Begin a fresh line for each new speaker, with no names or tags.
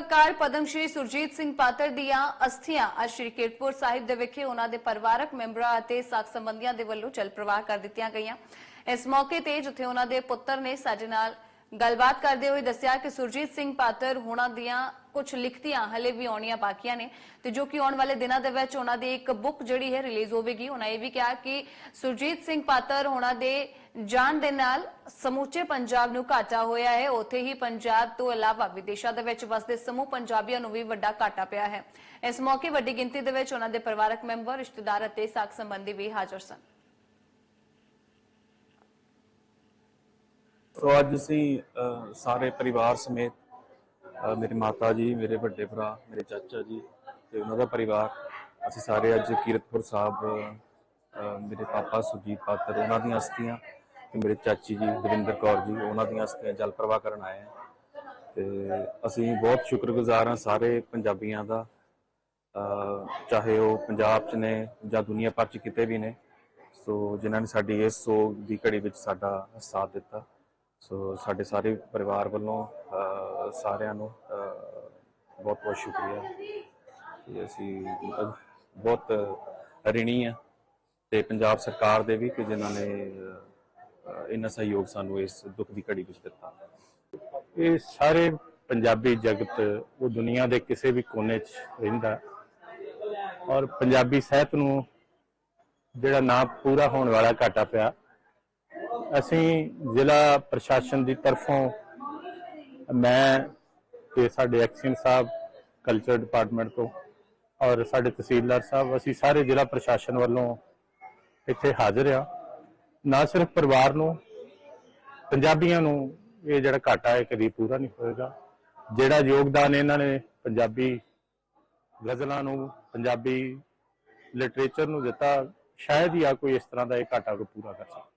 ਨਾਟਕਕਾਰ ਪਦਮ ਸ਼੍ਰੀ ਸੁਰਜੀਤ ਸਿੰਘ ਪਾਤਰ ਦੀਆਂ ਅਸਥੀਆਂ ਅੱਜ ਸ਼੍ਰੀ ਕੀਰਤਪੁਰ ਸਾਹਿਬ ਦੇ ਵਿਖੇ ਉਹਨਾਂ ਦੇ ਪਰਿਵਾਰਕ ਮੈਂਬਰਾਂ ਅਤੇ ਸਾਕ ਸੰਬੰਧੀਆਂ ਦੇ ਵੱਲੋਂ ਜਲ ਪ੍ਰਵਾਹ ਕਰ ਦਿੱਤੀਆਂ ਗਈਆਂ। ਇਸ ਮੌਕੇ ਤੇ ਜਿੱਥੇ ਉਹਨਾਂ ਦੇ ਪੁੱਤਰ ਨੇ ਸਾਡੇ ਨਾਲ ਗੱਲਬਾਤ ਕਰਦੇ ਹੋਏ ਦੱਸਿਆ ਕਿ ਸੁਰਜੀਤ ਸਿੰਘ ਪਾਤਰ ਹੁਣਾਂ ਦੀਆਂ ਕੁਝ ਲਿਖਤੀਆਂ ਹਲੇ ਵੀ ਆਉਣੀਆਂ ਬਾਕੀਆਂ ਨੇ ਤੇ ਜੋ ਕਿ ਆਉਣ ਵਾਲੇ ਦਿਨਾਂ ਦੇ ਵਿੱਚ ਉਹਨਾਂ ਦੀ ਇੱਕ ਬੁੱਕ ਜਿਹੜੀ ਹੈ ਰਿਲੀਜ਼ ਹੋਵੇਗੀ। ਉਹਨਾਂ ਇਹ ਵੀ ਕਿਹਾ ਕਿ ਸੁਰਜੀਤ ਸਿੰਘ ਪਾਤਰ ਹੁਣਾਂ ਦੇ ਜਾਣ ਦੇ ਨਾਲ ਸਮੁੱਚੇ ਪੰਜਾਬ ਨੂੰ ਘਾਟਾ ਹੋਇਆ ਹੈ। ਉੱਥੇ ਹੀ ਪੰਜਾਬ ਤੋਂ ਇਲਾਵਾ ਵਿਦੇਸ਼ਾਂ ਦੇ ਵਿੱਚ ਵਸਦੇ ਸਮੂਹ ਪੰਜਾਬੀਆਂ ਨੂੰ ਵੀ ਵੱਡਾ ਘਾਟਾ ਪਿਆ ਹੈ। ਇਸ ਮੌਕੇ ਵੱਡੀ ਗਿਣਤੀ ਦੇ ਵਿੱਚ ਉਹਨਾਂ ਦੇ ਪਰਿਵਾਰਕ ਮੈਂਬਰ, ਰਿਸ਼ਤੇਦਾਰ ਅਤੇ ਸਾਕ ਸੰਬੰਧੀ ਵੀ ਹਾਜ਼ਰ ਸਨ।
ਸੋ ਅੱਜ ਅਸੀਂ ਸਾਰੇ ਪਰਿਵਾਰ ਸਮੇਤ ਮੇਰੇ ਮਾਤਾ ਜੀ, ਮੇਰੇ ਵੱਡੇ ਭਰਾ, ਮੇਰੇ ਚਾਚਾ ਜੀ ਤੇ ਉਹਨਾਂ ਦਾ ਪਰਿਵਾਰ, ਅਸੀਂ ਸਾਰੇ ਅੱਜ ਕੀਰਤਪੁਰ ਸਾਹਿਬ ਮੇਰੇ ਪਾਪਾ ਸੁਜੀਤ ਪਾਤਰ, ਉਹਨਾਂ ਦੀਆਂ ਅਸਥੀਆਂ ਤੇ ਮੇਰੇ ਚਾਚੀ ਜੀ, ਦਵਿੰਦਰ ਕੌਰ ਜੀ, ਉਹਨਾਂ ਦੀਆਂ ਅਸਥੀਆਂ ਜਲ ਪ੍ਰਵਾਹ ਕਰਨ ਆਏ ਹਾਂ। ਤੇ ਅਸੀਂ ਬਹੁਤ ਸ਼ੁਕਰਗੁਜ਼ਾਰ ਹਾਂ ਸਾਰੇ ਪੰਜਾਬੀਆਂ ਦਾ ਚਾਹੇ ਉਹ ਪੰਜਾਬ 'ਚ ਨੇ ਜਾਂ ਦੁਨੀਆ ਭਰ 'ਚ ਕਿਤੇ ਵੀ ਨੇ। ਸੋ ਜਿਨ੍ਹਾਂ ਨੇ ਸਾਡੀ ਇਸ ਸੋਗ ਦੀ ਘੜੀ ਵਿੱਚ ਸਾਡਾ ਸਾਥ ਦਿੱਤਾ। ਸੋ ਸਾਡੇ ਸਾਰੇ ਪਰਿਵਾਰ ਵੱਲੋਂ ਸਾਰਿਆਂ ਨੂੰ ਬਹੁਤ ਬਹੁਤ ਸ਼ੁਕਰੀਆ ਕਿ ਅਸੀਂ ਅਹ, ਬਹੁਤ ਰਿਣੀ ਆ ਤੇ ਪੰਜਾਬ ਸਰਕਾਰ ਦੇ ਵੀ ਕਿ ਜਿਨ੍ਹਾਂ ਨੇ ਅਹ, ਇੰਨਾ ਸਹਿਯੋਗ ਸਾਨੂੰ ਇਸ ਦੁੱਖ ਦੀ ਘੜੀ ਵਿੱਚ ਦਿੱਤਾ।
ਇਹ ਸਾਰੇ ਪੰਜਾਬੀ ਜਗਤ ਉਹ ਦੁਨੀਆ ਦੇ ਕਿਸੇ ਵੀ ਕੋਨੇ 'ਚ ਰਹਿੰਦਾ ਔਰ ਪੰਜਾਬੀ ਸਾਹਿਤ ਨੂੰ ਜਿਹੜਾ ਨਾ ਪੂਰਾ ਹੋਣ ਵਾਲਾ ਘਾਟਾ ਪਿਆ ਅਸੀਂ ਜ਼ਿਲ੍ਹਾ ਪ੍ਰਸ਼ਾਸਨ ਦੀ ਤਰਫੋਂ ਮੈਂ ਤੇ ਸਾਡੇ ਐਕਸ਼ਨ ਸਾਹਿਬ ਕਲਚਰ ਡਿਪਾਰਟਮੈਂਟ ਤੋਂ ਔਰ ਸਾਡੇ ਤਹਿਸੀਲਦਾਰ ਸਾਹਿਬ, ਅਸੀਂ ਸਾਰੇ ਜ਼ਿਲ੍ਹਾ ਪ੍ਰਸ਼ਾਸਨ ਵੱਲੋਂ ਇੱਥੇ ਹਾਜ਼ਰ ਆ ਨਾ ਸਿਰਫ ਪਰਿਵਾਰ ਨੂੰ, ਪੰਜਾਬੀਆਂ ਨੂੰ ਇਹ ਜਿਹੜਾ ਘਾਟਾ ਹੈ ਕਦੀ ਪੂਰਾ ਨਹੀਂ ਹੋਏਗਾ। ਜਿਹੜਾ ਯੋਗਦਾਨ ਇਹਨਾਂ ਨੇ ਪੰਜਾਬੀ ਗਜ਼ਲਾਂ ਨੂੰ, ਪੰਜਾਬੀ ਲਿਟਰੇਚਰ ਨੂੰ ਦਿੱਤਾ, ਸ਼ਾਇਦ ਹੀ ਆ ਕੋਈ ਇਸ ਤਰ੍ਹਾਂ ਦਾ ਇਹ ਘਾਟਾ ਕੋ ਪੂਰਾ ਕਰ ਸਕੇ।